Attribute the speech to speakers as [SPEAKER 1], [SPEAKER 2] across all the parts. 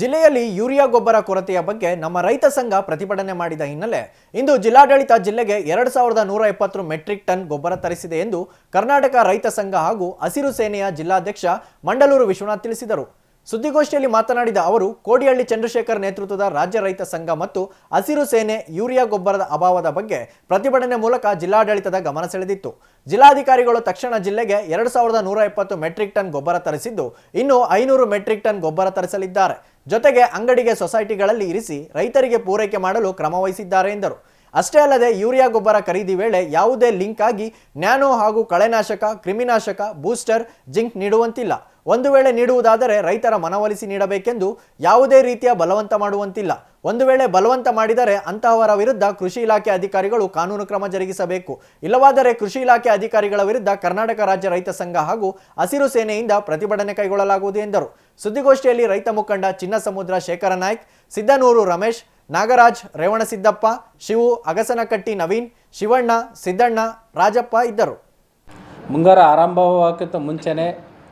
[SPEAKER 1] ಜಿಲ್ಲೆಯಲ್ಲಿ ಯೂರಿಯಾ ಗೊಬ್ಬರ ಕೊರತೆಯ ಬಗ್ಗೆ ನಮ್ಮ ರೈತ ಸಂಘ ಪ್ರತಿಭಟನೆ ಮಾಡಿದ ಹಿನ್ನೆಲೆ ಇಂದು ಜಿಲ್ಲಾಡಳಿತ ಜಿಲ್ಲೆಗೆ ಎರಡು ಸಾವಿರದ ನೂರ ಎಪ್ಪತ್ತು ಮೆಟ್ರಿಕ್ ಟನ್ ಗೊಬ್ಬರ ತರಿಸಿದೆ ಎಂದು ಕರ್ನಾಟಕ ರೈತ ಸಂಘ ಹಾಗೂ ಹಸಿರು ಸೇನೆಯ ಜಿಲ್ಲಾಧ್ಯಕ್ಷ ಮಂಡಲೂರು ವಿಶ್ವನಾಥ್ ತಿಳಿಸಿದರು. ಸುದ್ದಿಗೋಷ್ಠಿಯಲ್ಲಿ ಮಾತನಾಡಿದ ಅವರು, ಕೋಡಿಹಳ್ಳಿ ಚಂದ್ರಶೇಖರ್ ನೇತೃತ್ವದ ರಾಜ್ಯ ರೈತ ಸಂಘ ಮತ್ತು ಹಸಿರು ಸೇನೆ ಯೂರಿಯಾ ಗೊಬ್ಬರದ ಅಭಾವದ ಬಗ್ಗೆ ಪ್ರತಿಭಟನೆ ಮೂಲಕ ಜಿಲ್ಲಾಡಳಿತದ ಗಮನ ಸೆಳೆದಿತ್ತು. ಜಿಲ್ಲಾಧಿಕಾರಿಗಳು ತಕ್ಷಣ ಜಿಲ್ಲೆಗೆ ಎರಡು ಸಾವಿರದ ನೂರ ಎಪ್ಪತ್ತು ಮೆಟ್ರಿಕ್ ಟನ್ ಗೊಬ್ಬರ ತರಿಸಿದ್ದು, ಇನ್ನು ಐನೂರು ಮೆಟ್ರಿಕ್ ಟನ್ ಗೊಬ್ಬರ ತರಿಸಲಿದ್ದಾರೆ. ಜೊತೆಗೆ ಅಂಗಡಿಗೆ ಸೊಸೈಟಿಗಳಲ್ಲಿ ಇರಿಸಿ ರೈತರಿಗೆ ಪೂರೈಕೆ ಮಾಡಲು ಕ್ರಮವಹಿಸಿದ್ದಾರೆ ಎಂದರು. ಅಷ್ಟೇ ಅಲ್ಲದೆ ಯೂರಿಯಾ ಗೊಬ್ಬರ ಖರೀದಿ ವೇಳೆ ಯಾವುದೇ ಲಿಂಕ್ ಆಗಿ ನ್ಯಾನೋ ಹಾಗೂ ಕಳೆನಾಶಕ, ಕ್ರಿಮಿನಾಶಕ, ಬೂಸ್ಟರ್, ಜಿಂಕ್ ನೀಡುವಂತಿಲ್ಲ. ಒಂದು ವೇಳೆ ನೀಡುವುದಾದರೆ ರೈತರ ಮನವೊಲಿಸಿ ನೀಡಬೇಕೆಂದು ಯಾವುದೇ ರೀತಿಯ ಬಲವಂತ ಮಾಡುವಂತಿಲ್ಲ. ಒಂದು ವೇಳೆ ಬಲವಂತ ಮಾಡಿದರೆ ಅಂತಹವರ ವಿರುದ್ಧ ಕೃಷಿ ಇಲಾಖೆ ಅಧಿಕಾರಿಗಳು ಕಾನೂನು ಕ್ರಮ ಜರುಗಿಸಬೇಕು. ಇಲ್ಲವಾದರೆ ಕೃಷಿ ಇಲಾಖೆ ಅಧಿಕಾರಿಗಳ ವಿರುದ್ಧ ಕರ್ನಾಟಕ ರಾಜ್ಯ ರೈತ ಸಂಘ ಹಾಗೂ ಹಸಿರು ಸೇನೆಯಿಂದ ಪ್ರತಿಭಟನೆ ಕೈಗೊಳ್ಳಲಾಗುವುದು ಎಂದರು. ಸುದ್ದಿಗೋಷ್ಠಿಯಲ್ಲಿ ರೈತ ಮುಖಂಡ ಚಿನ್ನಸಮುದ್ರ ಶೇಖರ ನಾಯ್ಕ್, ಸಿದ್ದನೂರು ರಮೇಶ್, ನಾಗರಾಜ್ ರೇವಣಸಿದ್ದಪ್ಪ, ಶಿವು ಅಗಸನಕಟ್ಟಿ ನವೀನ್, ಶಿವಣ್ಣ, ಸಿದ್ದಣ್ಣ, ರಾಜಪ್ಪ ಇದ್ದರು.
[SPEAKER 2] ಮುಂಗಾರು ಆರಂಭವಾಗಕ್ಕಿಂತ ಮುಂಚೆನೇ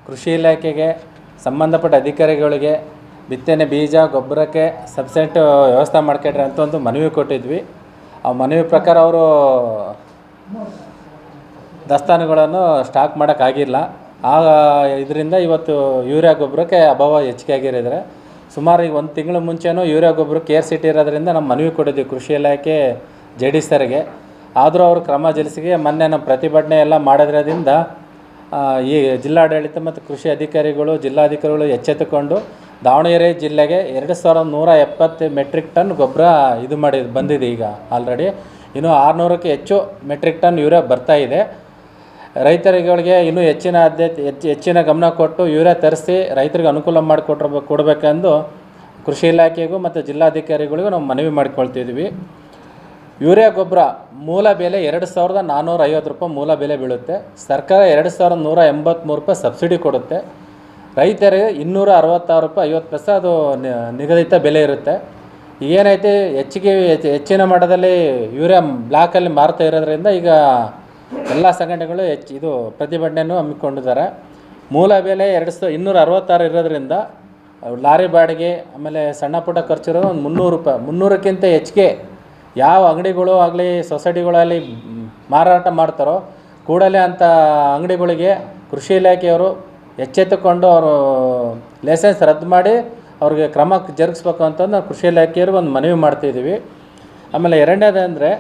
[SPEAKER 2] ಕೃಷಿ ಇಲಾಖೆಗೆ ಸಂಬಂಧಪಟ್ಟ ಅಧಿಕಾರಿಗಳಿಗೆ ಬಿತ್ತನೆ ಬೀಜ, ಗೊಬ್ಬರಕ್ಕೆ ಸಬ್ಸೆಟ್ ವ್ಯವಸ್ಥೆ ಮಾಡ್ಕೊಡ್ರಿ ಅಂತ ಒಂದು ಮನವಿ ಕೊಟ್ಟಿದ್ವಿ. ಆ ಮನವಿ ಪ್ರಕಾರ ಅವರು ದಾಸ್ತಾನುಗಳನ್ನು ಸ್ಟಾಕ್ ಮಾಡೋಕ್ಕಾಗಿಲ್ಲ ಆ ಇದರಿಂದ ಇವತ್ತು ಯೂರಿಯಾ ಗೊಬ್ಬರಕ್ಕೆ ಅಭಾವ ಹೆಚ್ಚಿಗೆ ಆಗಿರಿದ್ರೆ ಸುಮಾರು ಈಗ ಒಂದು ತಿಂಗಳ ಮುಂಚೆನೂ ಯೂರಿಯಾ ಏರ್ ಸಿಟಿ ಇರೋದ್ರಿಂದ ನಮ್ಮ ಮನವಿ ಕೊಟ್ಟಿದ್ವಿ ಕೃಷಿ ಇಲಾಖೆ ಜೆ ಡಿ ಸರ್ಗೆ. ಆದರೂ ಅವರು ಕ್ರಮ ಜಲಿಸಿಗೆ ಮೊನ್ನೆ ನಮ್ಮ ಪ್ರತಿಭಟನೆ ಎಲ್ಲ ಮಾಡೋದ್ರಿಂದ ಈ ಜಿಲ್ಲಾಡಳಿತ ಮತ್ತು ಕೃಷಿ ಅಧಿಕಾರಿಗಳು, ಜಿಲ್ಲಾಧಿಕಾರಿಗಳು ಎಚ್ಚೆತ್ತುಕೊಂಡು ದಾವಣಗೆರೆ ಜಿಲ್ಲೆಗೆ ಎರಡು ಸಾವಿರದ ನೂರ ಎಪ್ಪತ್ತು ಮೆಟ್ರಿಕ್ ಟನ್ ಗೊಬ್ಬರ ಇದು ಮಾಡಿ ಬಂದಿದೆ ಈಗ ಆಲ್ರೆಡಿ ಇನ್ನು ಆರುನೂರಕ್ಕೆ ಹೆಚ್ಚು ಮೆಟ್ರಿಕ್ ಟನ್ ಯೂರಿಯಾ ಬರ್ತಾ ಇದೆ. ರೈತರುಗಳಿಗೆ ಇನ್ನೂ ಹೆಚ್ಚಿನ ಆದ್ಯತೆ ಹೆಚ್ಚು, ಹೆಚ್ಚಿನ ಗಮನ ಕೊಟ್ಟು ಯೂರಿಯಾ ತರಿಸಿ ರೈತರಿಗೆ ಅನುಕೂಲ ಮಾಡಿಕೊಟ್ರ ಕೊಡಬೇಕೆಂದು ಕೃಷಿ ಇಲಾಖೆಗೂ ಮತ್ತು ಜಿಲ್ಲಾಧಿಕಾರಿಗಳಿಗೂ ನಾವು ಮನವಿ ಮಾಡಿಕೊಳ್ತಿದ್ದೀವಿ ಯೂರಿಯಾ ಗೊಬ್ಬರ ಮೂಲ ಬೆಲೆ ಎರಡು ಸಾವಿರದ ನಾನ್ನೂರ ಐವತ್ತು ರೂಪಾಯಿ ಮೂಲ ಬೆಲೆ ಬೀಳುತ್ತೆ. ಸರ್ಕಾರ ಎರಡು ಸಾವಿರದ ನೂರ ಎಂಬತ್ತ್ಮೂರು ರೂಪಾಯಿ ಸಬ್ಸಿಡಿ ಕೊಡುತ್ತೆ. ರೈತರಿಗೆ ಇನ್ನೂರ ಅರವತ್ತಾರು ರೂಪಾಯಿ, ಐವತ್ತು ಪೈಸೆ ಅದು ನಿಗದಿತ ಬೆಲೆ ಇರುತ್ತೆ. ಏನೈತೆ ಹೆಚ್ಚಿಗೆ ಹೆಚ್ಚು- ಹೆಚ್ಚಿನ ಮಟ್ಟದಲ್ಲಿ ಯೂರಿಯಾ ಬ್ಲಾಕಲ್ಲಿ ಮಾರ್ತಾ ಇರೋದ್ರಿಂದ ಈಗ ಎಲ್ಲ ಸಂಘಟನೆಗಳು ಹೆಚ್ಚು, ಇದು ಪ್ರತಿಭಟನೆಯನ್ನು ಹಮ್ಮಿಕೊಂಡಿದ್ದಾರೆ. ಮೂಲ ಬೆಲೆ ಎರಡು ಸಾವಿರ ಇನ್ನೂರ ಅರವತ್ತಾರು ಇರೋದ್ರಿಂದ ಲಾರಿ ಬಾಡಿಗೆ, ಆಮೇಲೆ ಸಣ್ಣ ಪುಟ್ಟ ಖರ್ಚು ಇರೋದು ಒಂದು ಮುನ್ನೂರು ರೂಪಾಯಿ, ಮುನ್ನೂರಕ್ಕಿಂತ ಹೆಚ್ಚಿಗೆ ಯಾವ ಅಂಗಡಿಗಳು ಆಗಲಿ, ಸೊಸೈಟಿಗಳಲ್ಲಿ ಮಾರಾಟ ಮಾಡ್ತಾರೋ, ಕೂಡಲೇ ಅಂಥ ಅಂಗಡಿಗಳಿಗೆ ಕೃಷಿ ಇಲಾಖೆಯವರು ಎಚ್ಚೆತ್ತುಕೊಂಡು ಅವರು ಲೈಸೆನ್ಸ್ ರದ್ದು ಮಾಡಿ ಅವ್ರಿಗೆ ಕ್ರಮ ಜರುಗಿಸ್ಬೇಕು ಅಂತಂದು ನಾವು ಕೃಷಿ ಇಲಾಖೆಯವ್ರಿಗೆ ಒಂದು ಮನವಿ ಮಾಡ್ತಿದ್ದೀವಿ. ಆಮೇಲೆ ಎರಡನೇದಂದರೆ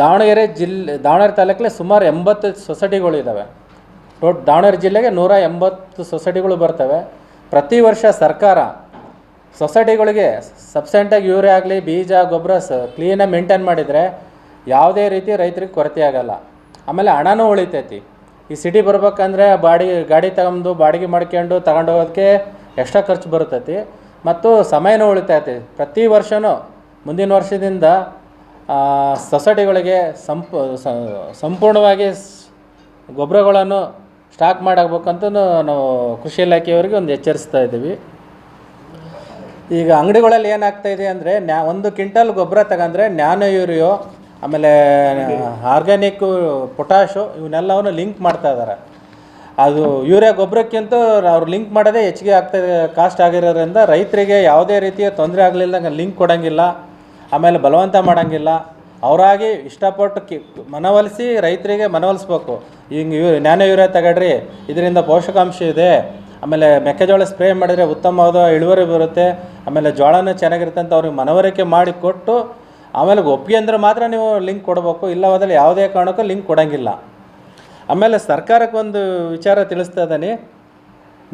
[SPEAKER 2] ದಾವಣಗೆರೆ ಜಿಲ್ಲೆ ದಾವಣಗೆರೆ ತಾಲೂಕಲ್ಲಿ ಸುಮಾರು ಎಂಬತ್ತು ಸೊಸೈಟಿಗಳಿದ್ದಾವೆ ಟೋಟ್, ದಾವಣಗೆರೆ ಜಿಲ್ಲೆಗೆ ನೂರ ಎಂಬತ್ತು ಸೊಸೈಟಿಗಳು ಬರ್ತವೆ. ಪ್ರತಿ ವರ್ಷ ಸರ್ಕಾರ ಸೊಸೈಟಿಗಳಿಗೆ ಸಬ್ಸೆಂಟಾಗಿ ಯೂರಿಯಾ ಆಗಲಿ, ಬೀಜ, ಗೊಬ್ಬರ ಸ ಕ್ಲೀನಾಗಿ ಮೇಂಟೈನ್ ಮಾಡಿದರೆ ಯಾವುದೇ ರೀತಿ ರೈತರಿಗೆ ಕೊರತೆ ಆಗೋಲ್ಲ. ಆಮೇಲೆ ಹಣನೂ ಉಳಿತೈತಿ. ಈ ಸಿಟಿ ಬರ್ಬೇಕಂದ್ರೆ ಬಾಡಿಗೆ ಗಾಡಿ ತಗೊಂಡು ಬಾಡಿಗೆ ಮಾಡ್ಕೊಂಡು ತಗೊಂಡು ಹೋಗೋದಕ್ಕೆ ಎಕ್ಸ್ಟ್ರಾ ಖರ್ಚು ಬರುತ್ತೈತಿ. ಮತ್ತು ಸಮಯನೂ ಉಳಿತೈತಿ. ಪ್ರತಿ ವರ್ಷವೂ ಮುಂದಿನ ವರ್ಷದಿಂದ ಸೊಸೈಟಿಗಳಿಗೆ ಸಂಪ ಸಂಪೂರ್ಣವಾಗಿ ಗೊಬ್ಬರಗಳನ್ನು ಸ್ಟಾಕ್ ಮಾಡಬೇಕಂತ ನಾವು ಕೃಷಿ ಇಲಾಖೆಯವರಿಗೆ ಒಂದು ಎಚ್ಚರಿಸ್ತಾ ಇದ್ದೀವಿ. ಈಗ ಅಂಗಡಿಗಳಲ್ಲಿ ಏನಾಗ್ತಾ ಇದೆ ಅಂದರೆ ನ್ಯಾ, ಒಂದು ಕ್ವಿಂಟಲ್ ಗೊಬ್ಬರ ತಗೊಂಡ್ರೆ ನ್ಯಾನೋ ಯೂರಿಯೋ ಆಮೇಲೆ ಆರ್ಗ್ಯಾನಿಕ್ಕು ಪೊಟ್ಯಾಶು ಇವನ್ನೆಲ್ಲವನ್ನು ಲಿಂಕ್ ಮಾಡ್ತಾ ಇದ್ದಾರೆ ಅದು ಯೂರಿಯಾ ಗೊಬ್ಬರಕ್ಕಿಂತ ಅವ್ರು ಲಿಂಕ್ ಮಾಡೋದೇ ಹೆಚ್ಚಿಗೆ ಆಗ್ತಾಯಿದೆ ಕಾಸ್ಟ್ ಆಗಿರೋದ್ರಿಂದ ರೈತರಿಗೆ ಯಾವುದೇ ರೀತಿಯ ತೊಂದರೆ ಆಗಲಿಲ್ಲ ಲಿಂಕ್ ಕೊಡೋಂಗಿಲ್ಲ, ಆಮೇಲೆ ಬಲವಂತ ಮಾಡೋಂಗಿಲ್ಲ. ಅವರಾಗಿ ಇಷ್ಟಪಟ್ಟು ಕಿ, ಮನವೊಲಿಸಿ ರೈತರಿಗೆ ಮನವೊಲಿಸ್ಬೇಕು. ಹಿಂಗೆ ಯೂ ನ್ಯಾನೋ ಯೂರಿಯಾ ತಗಡ್ರಿ, ಇದರಿಂದ ಪೋಷಕಾಂಶ ಇದೆ, ಆಮೇಲೆ ಮೆಕ್ಕೆಜೋಳ ಸ್ಪ್ರೇ ಮಾಡಿದರೆ ಉತ್ತಮವಾದ ಇಳುವರಿ ಬರುತ್ತೆ, ಆಮೇಲೆ ಜೋಳನೂ ಚೆನ್ನಾಗಿರುತ್ತೆ ಅಂತ ಅವ್ರಿಗೆ ಮನವರಿಕೆ ಮಾಡಿ ಕೊಟ್ಟು ಆಮೇಲೆ ಒಪ್ಪಿಗೆ ಅಂದರೆ ಮಾತ್ರ ನೀವು ಲಿಂಕ್ ಕೊಡಬೇಕು, ಇಲ್ಲವಾದಲ್ಲಿ ಯಾವುದೇ ಕಾರಣಕ್ಕೂ ಲಿಂಕ್ ಕೊಡೋಂಗಿಲ್ಲ. ಆಮೇಲೆ ಸರ್ಕಾರಕ್ಕೆ ಒಂದು ವಿಚಾರ ತಿಳಿಸ್ತಾ ಇದ್ದೀನಿ.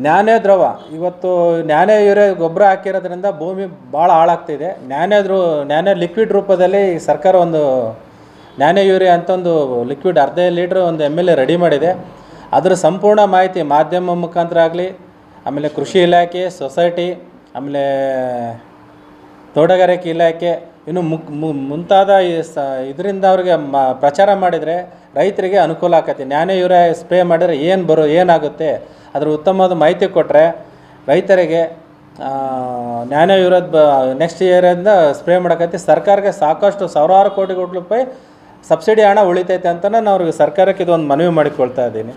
[SPEAKER 2] ನ್ಯಾನೇ ದ್ರವ, ಇವತ್ತು ನ್ಯಾನೇ ಯೂರಿಯಾ ಗೊಬ್ಬರ ಹಾಕಿರೋದ್ರಿಂದ ಭೂಮಿ ಭಾಳ ಹಾಳಾಗ್ತಿದೆ. ನ್ಯಾನೇ ದ್ರೂ, ನ್ಯಾನೇ ಲಿಕ್ವಿಡ್ ರೂಪದಲ್ಲಿ ಸರ್ಕಾರ ಒಂದು ನ್ಯಾನೇ ಯೂರಿಯಾ ಅಂತ ಒಂದು ಲಿಕ್ವಿಡ್ ಅರ್ಧ ಲೀಟ್ರ್ ಒಂದು ಎಂ ಎಲ್ ಎ ರೆಡಿ ಮಾಡಿದೆ. ಅದರ ಸಂಪೂರ್ಣ ಮಾಹಿತಿ ಮಾಧ್ಯಮ ಮುಖಾಂತರ ಆಗಲಿ, ಆಮೇಲೆ ಕೃಷಿ ಇಲಾಖೆ ಸೊಸೈಟಿ ಆಮೇಲೆ ತೋಟಗಾರಿಕೆ ಇಲಾಖೆ ಇನ್ನು ಮುಕ್ ಮುಂತಾದ ಇದರಿಂದ ಅವ್ರಿಗೆ ಮ ಪ್ರಚಾರ ಮಾಡಿದರೆ ರೈತರಿಗೆ ಅನುಕೂಲ ಆಕತಿ. ನ್ಯಾಯಯುರ ಯೂರಿಯಾ ಸ್ಪ್ರೇ ಮಾಡಿದ್ರೆ ಏನು ಬರೋ ಏನಾಗುತ್ತೆ? ಅದ್ರ ಉತ್ತಮವಾದ ಮಾಹಿತಿ ಕೊಟ್ಟರೆ ರೈತರಿಗೆ ನ್ಯಾನೋ ಯೂರಿಯಾದ ಬ ನೆಕ್ಸ್ಟ್ ಇಯರಿಂದ ಸ್ಪ್ರೇ ಮಾಡಕತ್ತಿ. ಸರ್ಕಾರಕ್ಕೆ ಸಾಕಷ್ಟು ಸಾವಿರಾರು ಕೋಟಿ ಕೋಟಿ ರೂಪಾಯಿ ಸಬ್ಸಿಡಿ ಹಣ ಉಳಿತೈತೆ ಅಂತ ನಾನು ಅವ್ರಿಗೆ ಸರ್ಕಾರಕ್ಕೆ ಇದೊಂದು ಮನವಿ ಮಾಡಿಕೊಳ್ತಾ ಇದ್ದೀನಿ.